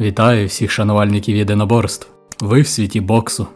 Вітаю всіх шанувальників єдиноборств. Ви в світі боксу.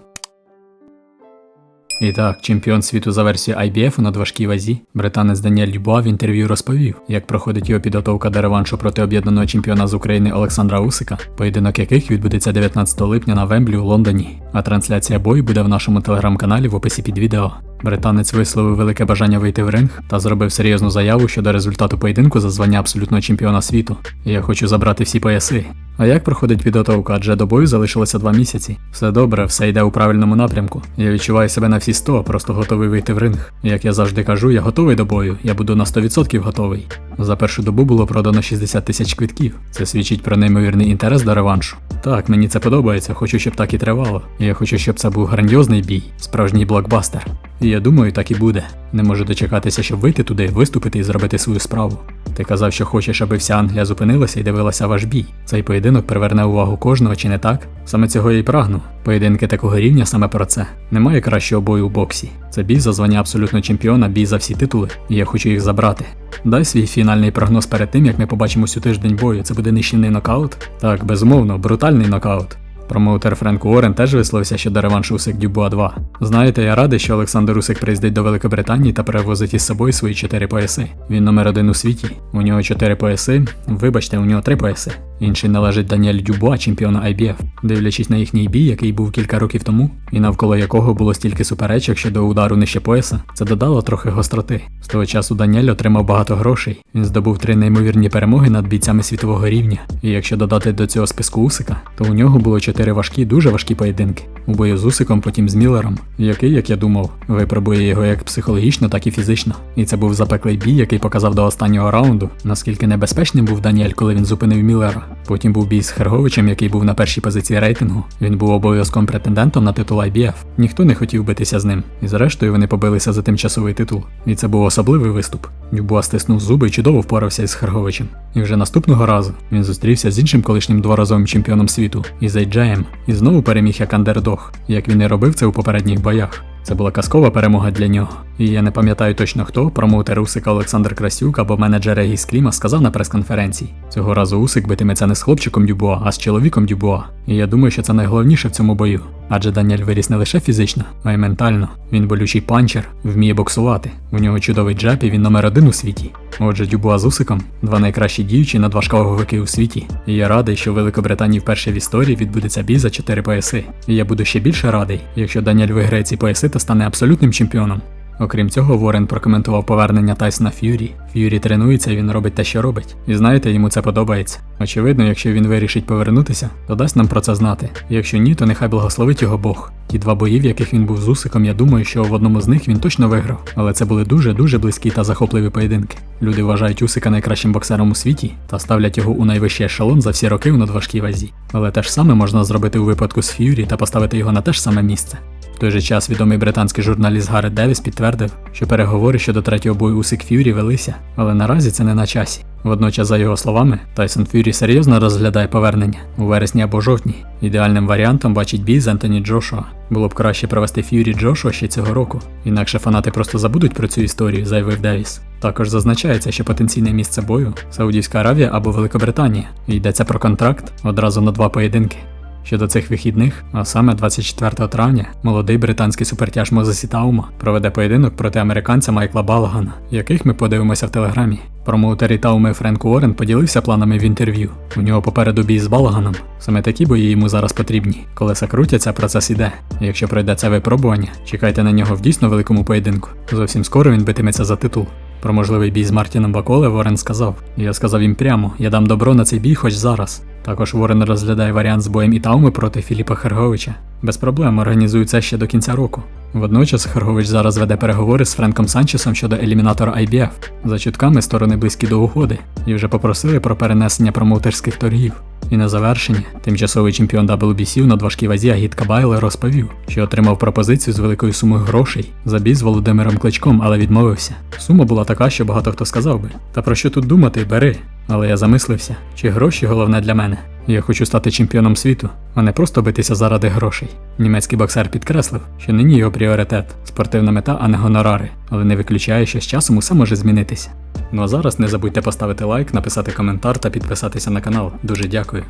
І так, чемпіон світу за версією IBF у надважкій вазі, британець Даніель Дюбуа в інтерв'ю розповів, як проходить його підготовка до реваншу проти об'єднаного чемпіона з України Олександра Усика, поєдинок яких відбудеться 19 липня на Вемблі у Лондоні. А трансляція бою буде в нашому телеграм-каналі в описі під відео. Британець висловив велике бажання вийти в ринг та зробив серйозну заяву щодо результату поєдинку за звання абсолютного чемпіона світу. Я хочу забрати всі пояси. А як проходить підготовка? Адже до бою залишилося два місяці. Все добре, все йде у правильному напрямку. Я відчуваю себе на всі 100, просто готовий вийти в ринг. Як я завжди кажу, я готовий до бою, я буду на 100% готовий. За першу добу було продано 60 тисяч квитків. Це свідчить про неймовірний інтерес до реваншу. Так, мені це подобається, хочу, щоб так і тривало. Я хочу, щоб це був грандіозний бій, справжній блокбастер. Я думаю, так і буде. Не можу дочекатися, щоб вийти туди, виступити і зробити свою справу. Ти казав, що хочеш, аби вся Англія зупинилася і дивилася ваш бій. Цей поєдинок приверне увагу кожного, чи не так? Саме цього я й прагну. Поєдинки такого рівня саме про це. Немає кращого бою у боксі. Це бій за звання абсолютно чемпіона, бій за всі титули, і я хочу їх забрати. Дай свій фінальний прогноз перед тим, як ми побачимось у тиждень бою. Це буде нищівний нокаут? Так, безумовно, брутальний нокаут. Промоутер Френк Уоррен теж висловився щодо реваншу Усик Дюбуа 2. Знаєте, я радий, що Олександр Усик приїздить до Великобританії та перевозить із собою свої чотири пояси. Він номер один у світі. У нього чотири пояси. Вибачте, у нього три пояси. Інший належить Даніель Дюбуа, чемпіона IBF. Дивлячись на їхній бій, який був кілька років тому, і навколо якого було стільки суперечок щодо удару нижче пояса, це додало трохи гостроти. З того часу Даніель отримав багато грошей. Він здобув три неймовірні перемоги над бійцями світового рівня. І якщо додати до цього списку Усика, то у нього було чотири важкі, дуже важкі поєдинки. У бою з Усиком, потім з Міллером, який, як я думав, випробує його як психологічно, так і фізично. І це був запеклий бій, який показав до останнього раунду, наскільки небезпечним був Даніель, коли він зупинив Міллера. Потім був бій з Херговичем, який був на першій позиції рейтингу. Він був обов'язком претендентом на титул IBF. Ніхто не хотів битися з ним. І зрештою вони побилися за тимчасовий титул. І це був особливий виступ. Дюбуа стиснув зуби і чудово впорався із Херговичем. І вже наступного разу він зустрівся з іншим колишнім дворазовим чемпіоном світу Ізайджаєм і знову переміг як андердог, як він і робив це у попередніх боях. Це була казкова перемога для нього. І я не пам'ятаю точно хто, промоутер Усика Олександр Красюк або менеджер Регіс Кліма сказав на прес-конференції. Цього разу Усик битиметься не з хлопчиком Дюбуа, а з чоловіком Дюбуа. І я думаю, що це найголовніше в цьому бою. Адже Даніель виріс не лише фізично, а й ментально. Він болючий панчер, вміє боксувати. У нього чудовий джеб і він номер один у світі. Отже, Дюбуа з Усиком два найкращі діючі надважковики у світі. І я радий, що в Великобританії вперше в історії відбудеться бій за чотири пояси. І я буду ще більше радий, якщо Даніель виграє ці пояси та стане абсолютним чемпіоном. Окрім цього, Ворен прокоментував повернення Тайсона Ф'юрі. Ф'юрі тренується, він робить те, що робить. І знаєте, йому це подобається. Очевидно, якщо він вирішить повернутися, то дасть нам про це знати. Якщо ні, то нехай благословить його Бог. Ті два бої, в яких він був з Усиком, я думаю, що в одному з них він точно виграв. Але це були дуже-дуже близькі та захопливі поєдинки. Люди вважають Усика найкращим боксером у світі та ставлять його у найвищий ешелон за всі роки у надважкій вазі. Але те ж саме можна зробити у випадку з Ф'юрі та поставити його на те ж саме місце. Той же час відомий британський журналіст Гаррет Девіс підтвердив, що переговори щодо третього бою Усик Ф'юрі велися, але наразі це не на часі. Водночас, за його словами, Тайсон Ф'юрі серйозно розглядає повернення у вересні або жовтні. Ідеальним варіантом бачить бій з Ентоні Джошуа. Було б краще провести Ф'юрі Джошуа ще цього року, інакше фанати просто забудуть про цю історію, заявив Девіс. Також зазначається, що потенційне місце бою Саудівська Аравія або Великобританія. Йдеться про контракт одразу на два поєдинки. Щодо цих вихідних, а саме 24 травня, молодий британський супертяж Мозесі Таума проведе поєдинок проти американця Майкла Балагана, яких ми подивимося в телеграмі. Промоутер Тауми Френк Уоррен поділився планами в інтерв'ю. У нього попереду бій з Балаганом. Саме такі бої йому зараз потрібні. Колеса крутяться, процес іде. Якщо пройде це випробування, чекайте на нього в дійсно великому поєдинку. Зовсім скоро він битиметься за титул. Про можливий бій з Мартіном Баколе Ворен сказав. Я сказав їм прямо, я дам добро на цей бій хоч зараз. Також Ворен розглядає варіант з боєм Ітауми проти Філіпа Херговича. Без проблем організує це ще до кінця року. Водночас Хергович зараз веде переговори з Френком Санчесом щодо елімінатора IBF. За чутками сторони близькі до угоди і вже попросили про перенесення промоутерських торгів. І на завершення, тимчасовий чемпіон WBC у надважкій вазі Агіт Кабайле розповів, що отримав пропозицію з великою сумою грошей за бій з Володимиром Кличком, але відмовився. Сума була така, що багато хто сказав би: Та про що тут думати, бери. Але я замислився, чи гроші головне для мене. Я хочу стати чемпіоном світу, а не просто битися заради грошей. Німецький боксер підкреслив, що нині його пріоритет спортивна мета, а не гонорари, але не виключає, що з часом усе може змінитися. Ну а зараз не забудьте поставити лайк, написати коментар та підписатися на канал. Дуже дякую.